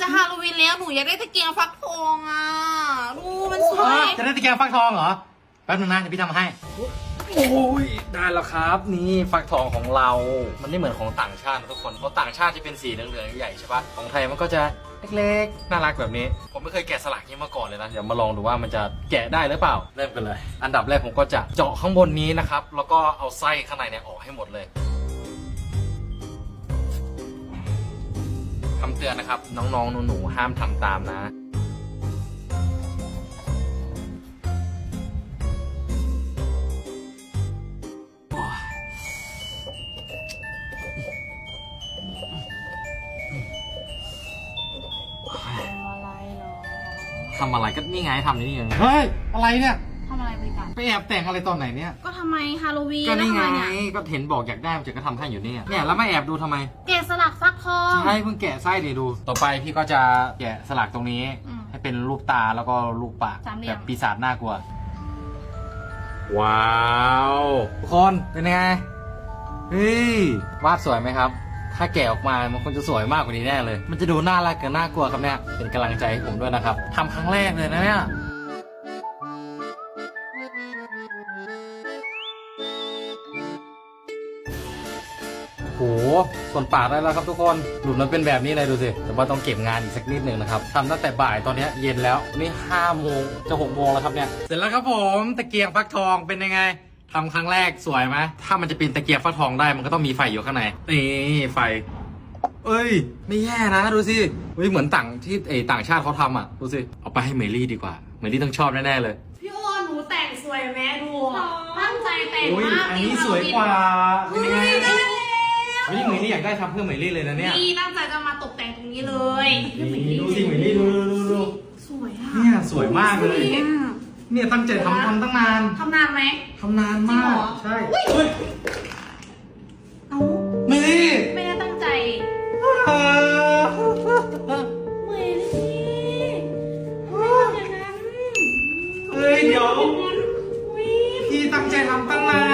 จะฮาโลวีนแล้วหนูอยากได้ตะเกียงฟักทองอะดูมันสวยจะได้ตะเกียงฟักทองเหรอ แป๊บนึงนะเดี๋ยวพี่ทำให้ โอ้ยได้แล้วครับ นี่ฟักทองของเรา มันไม่เหมือนของต่างชาตินะทุกคนเพราะต่างชาติจะเป็นสีเหลืองๆใหญ่ใช่ปะของไทยมันก็จะเล็กๆน่ารักแบบนี้ ผมไม่เคยแกะสลักนี้มาก่อนเลยนะเดี๋ยวมาลองดูว่ามันจะแกะได้หรือเปล่าเริ่มกันเลย อันดับแรกผมก็จะเจาะข้างบนนี้นะครับแล้วก็เอาไส้ข้างในเนี่ยออกให้หมดเลยำเตือนนะครับ น้องๆหนูๆห้ามทำตามนะอะไรเหรอทำอะไรก็นี่ไงทำนี่ไง เฮ้ย อะไรเนี่ย ทำอะไรบริการ ไปแอบแต่งอะไรตอนไหนเนี่ย ก็ทำไมฮาโลวีนก็นี่ไง แล้วทำมเนี่ยก็เห็นบอกอยากได้มันจะก็ทำให้อยู่เนี่ย เนี่ยแล้วมาแอบดูทำไม แกะสลักฟักทอง ใช่เพิ่งแกะไส้เดี๋ยวดู ต่อไปพี่ก็จะแกะสลักตรงนี้ อืมให้เป็นรูปตาแล้วก็รูปปากสามเหลี่แบยมบปีศาจน่ากลัว ว้าวทุกคนเป็นไงเฮ้ยวาดสวยไหมครับ ถ้าแกะออกมามันคงจะสวยมากกว่านี้แน่เลย มันจะดูน่ารักกับน่ากลัวครับเนี่ยเป็นกำลังใจให้ผมด้วยนะครับทำครั้งแรกเลยนะเนี่ย หส่วนปากได้แล้วครับทุกคนหลุดมันเป็นแบบนี้เลยดูสิ แต่ว่าต้องเก็บงานอีกสักนิดหนึ่งนะครับทำตั้งแต่บ่ายตอนเนี้ยเย็นแล้วนี่ห้าโมงจะหกโมงแล้วครับเนี่ย เสร็จแล้วครับผมตะเกียงฟักทองเป็นยังไงทำครั้งแรกสวยไหมถ้ามันจะเป็นตะเกียงฟักทองได้มันก็ต้องมีไฟอยู่ข้างในนี่ไฟเอ้ย ไม่แย่นะดูสิเฮ้ยเหมือนต่างที่เออต่างชาติเขาทำอะดูสิเอาไปให้เมลี่ดีกว่าเมลี่ต้องชอบแน่ๆเลยพี่โอหนูแต่งสวยไหมดูตั้งใจแต่งอุ้ยมากอันนี้สวยกว่าเฮ้เป็นย ฮ้ยนี่หมิลี่อยากได้ทำเพื่อหมิลี่เลยนะเนี่ยนี่ตั้งใจจะมาตกแต่งตรงนี้เลยนี่ดูสิหมิลี่ดูดูดูสวยอะเนี่ยสวยมากเลย เนี่ยตั้งใจทำทำตั้งนานทำนานไหมทำนานมาก ใช่เอาหมิลี่ไม่ได้ตั้งใจเมิลี่ไม่ย่นั้เฮ้ยเดี๋ยวพี่ตั้งใจทำตั้งนาน